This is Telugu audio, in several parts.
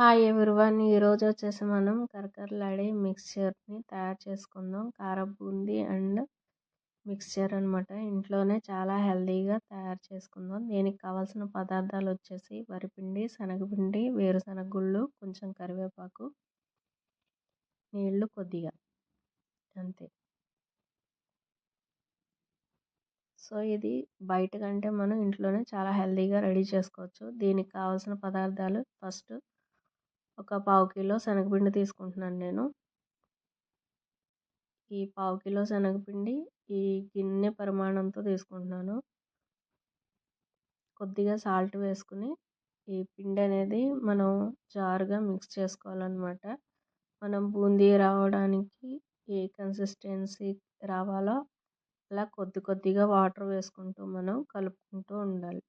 Hi everyone. ఈరోజు వచ్చేసి మనం కరకరలాడే మిక్స్చర్ని తయారు చేసుకుందాం. కారం బూందీ అండ్ మిక్స్చర్ అనమాట ఇంట్లోనే చాలా హెల్తీగా తయారు చేసుకుందాం. దీనికి కావాల్సిన పదార్థాలు వచ్చేసి వరిపిండి శనగపిండి వేరుశనగ గుళ్ళు కొంచెం కరివేపాకు నీళ్ళు కొద్దిగా. అంతే. సో ఇది బయట కంటే మనం ఇంట్లోనే చాలా హెల్తీగా రెడీ చేసుకోవచ్చు. దీనికి కావాల్సిన పదార్థాలు ఫస్ట్ ఒక పావు కిలో శనగపిండి తీసుకుంటున్నాను నేను. ఈ పావు కిలో శనగపిండి ఈ గిన్నె పరిమాణంతో తీసుకుంటున్నాను. కొద్దిగా సాల్ట్ వేసుకుని ఈ పిండి అనేది మనం జారుగా మిక్స్ చేసుకోవాలన్నమాట. మనం బూందీ రావడానికి ఏ కన్సిస్టెన్సీ రావాలో అలా కొద్ది కొద్దిగా వాటర్ వేసుకుంటూ మనం కలుపుకుంటూ ఉండాలి.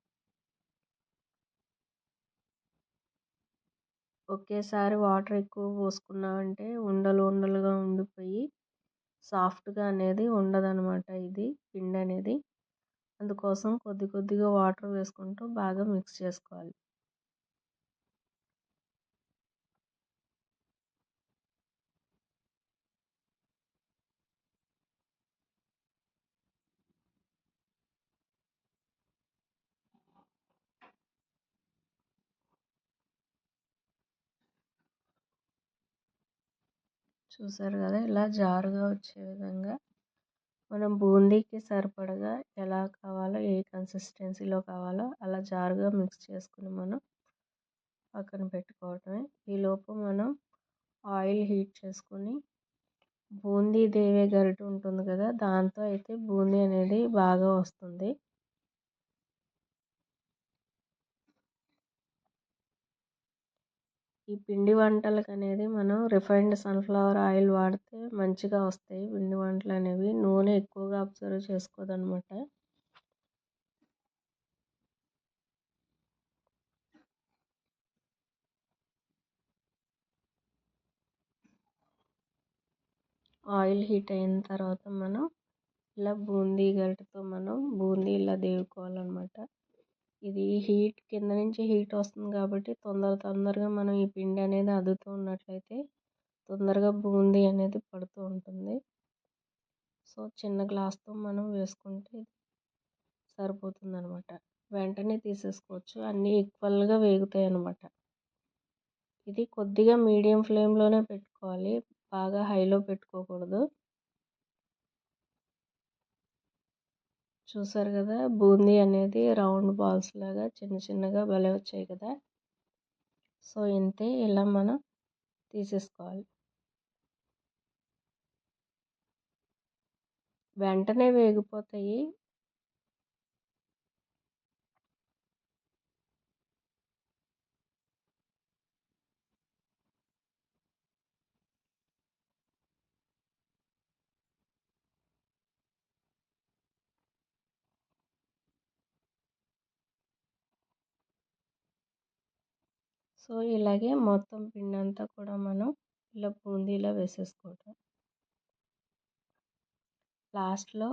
ఒకేసారి వాటర్ ఎక్కువ పోసుకున్నామంటే ఉండలు ఉండలుగా ఉండిపోయి సాఫ్ట్గా అనేది ఉండదనమాట ఇది పిండి అనేది అందుకోసం కొద్ది కొద్దిగా వాటర్ వేసుకుంటూ బాగా మిక్స్ చేసుకోవాలి. చూసారు కదా ఇలా జారుగా వచ్చే విధంగా మనం బూందీకి సరిపడగా ఎలా కావాలో ఏ కన్సిస్టెన్సీలో కావాలో అలా జారుగా మిక్స్ చేసుకుని మనం పక్కన పెట్టుకోవటమే ఈలోపు మనం ఆయిల్ హీట్ చేసుకుని బూందీ దేవే గరిటె ఉంటుంది కదా దాంతో అయితే బూందీ అనేది బాగా వస్తుంది. ఈ పిండి వంటలకు అనేది మనం రిఫైన్డ్ సన్ఫ్లవర్ ఆయిల్ వాడితే మంచిగా వస్తాయి. పిండి వంటలు అనేవి నూనె ఎక్కువగా అబ్జర్వ్ చేసుకోదనమాట. ఆయిల్ హీట్ అయిన తర్వాత మనం ఇలా బూందీ గరిటతో మనం బూందీ ఇలా దేవుకోవాలన్నమాట. ఇది హీట్ కింద నుంచి హీట్ వస్తుంది కాబట్టి తొందర తొందరగా మనం ఈ పిండి అనేది అద్దుతూ ఉన్నట్లయితే తొందరగా బూందీ అనేది పడుతూ ఉంటుంది. సో చిన్న గ్లాస్తో మనం వేసుకుంటే సరిపోతుంది అనమాట వెంటనే తీసేసుకోవచ్చు. అన్నీ ఈక్వల్గా వేగుతాయి అన్నమాట ఇది కొద్దిగా మీడియం ఫ్లేమ్లోనే పెట్టుకోవాలి. బాగా హైలో పెట్టుకోకూడదు. చూసారు కదా? బూందీ అనేది రౌండ్ బాల్స్ లాగా చిన్న చిన్నగా భలే వచ్చాయి కదా? సో ఇంతే ఇలా మనం తీసేసుకోవాలి. వెంటనే వేగిపోతాయి. సో ఇలాగే మొత్తం పిండి అంతా కూడా మనం ఇలా బూందీలో వేసేసుకోవటం. లాస్ట్లో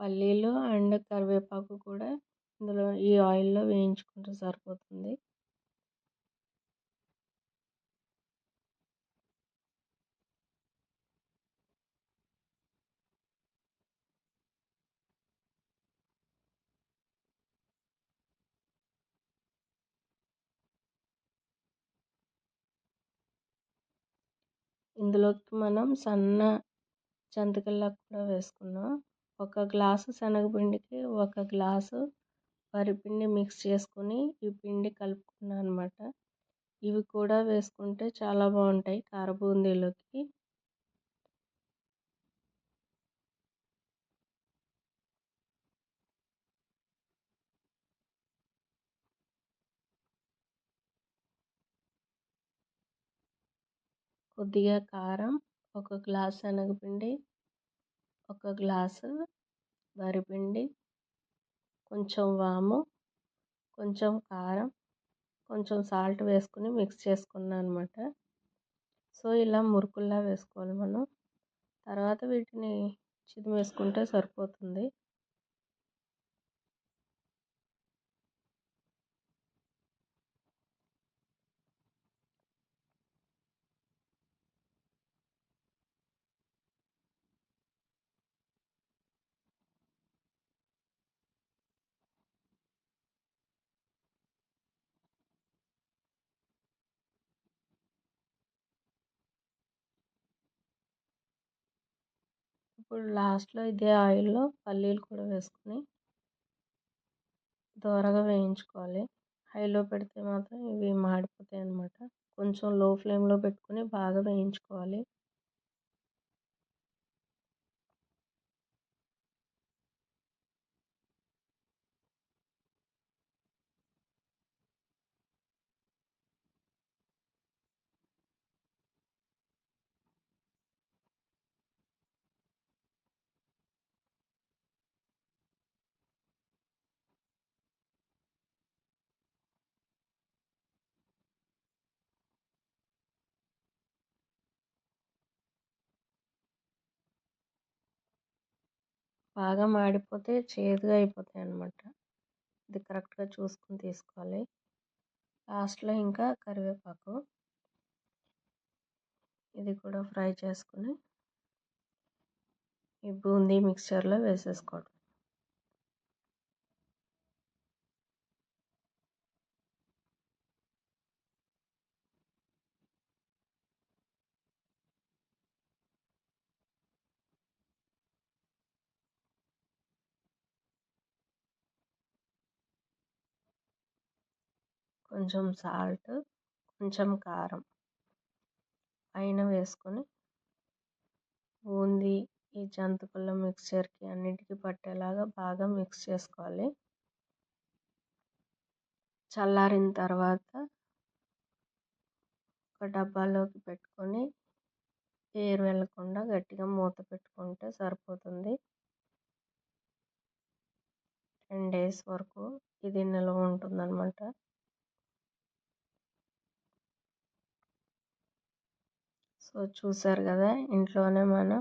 పల్లీలు అండ్ కరివేపాకు కూడా ఇందులో ఈ ఆయిల్లో వేయించుకుంటే సరిపోతుంది. ఇందులోకి మనం సన్న జంతికల్లా కూడా వేసుకున్నాం ఒక గ్లాసు శనగపిండికి ఒక గ్లాసు వరిపిండి మిక్స్ చేసుకుని ఈ పిండి కలుపుకున్నాను అనమాట ఇవి కూడా వేసుకుంటే చాలా బాగుంటాయి కార బూందీలోకి కొద్దిగా కారం ఒక గ్లాస్ శనగపిండి ఒక గ్లాసు వరిపిండి కొంచెం వాము కొంచెం కారం కొంచెం సాల్ట్ వేసుకుని మిక్స్ చేసుకున్నాను అనమాట సో ఇలా మురుకుల్లా వేసుకోవాలి మనం. తర్వాత వీటిని చిదిమేసుకుంటే సరిపోతుంది. ఇప్పుడు లాస్ట్లో ఇదే ఆయిల్లో పల్లీలు కూడా వేసుకొని దోరగా వేయించుకోవాలి. హైలో పెడితే మాత్రం ఇవి మాడిపోతాయి అన్నమాట కొంచెం లో ఫ్లేమ్లో పెట్టుకుని బాగా వేయించుకోవాలి. బాగా మాడిపోతే చేదుగా అయిపోతాయి అన్నమాట. ఇది కరెక్ట్గా చూసుకుని తీసుకోవాలి. లాస్ట్లో ఇంకా కరివేపాకు. ఇది కూడా ఫ్రై చేసుకుని ఈ బూందీ మిక్చర్లో వేసేసుకోవడం. కొంచెం సాల్ట్ కొంచెం కారం. పైన వేసుకొని బూందీ ఈ జంతికల మిక్చర్కి అన్నిటికీ పట్టేలాగా బాగా మిక్స్ చేసుకోవాలి. చల్లారిన తర్వాత ఒక డబ్బాలోకి పెట్టుకొని ఏరు వెళ్ళకుండా గట్టిగా మూత పెట్టుకుంటే సరిపోతుంది. టెన్ డేస్ వరకు ఇది నిల్వ ఉంటుందన్నమాట. సో చూసారు కదా! ఇంట్లోనే మనం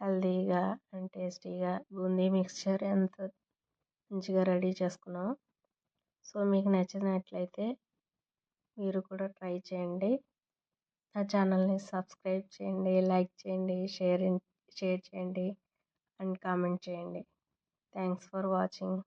హెల్దీగా అండ్ టేస్టీగా బూందీ మిక్స్చర్ ఎంత మంచిగా రెడీ చేసుకున్నాం సో మీకు నచ్చినట్లయితే మీరు కూడా ట్రై చేయండి. నా ఛానల్ని సబ్స్క్రైబ్ చేయండి లైక్ చేయండి షేర్ షేర్ చేయండి అండ్ కామెంట్ చేయండి. Thanks for watching.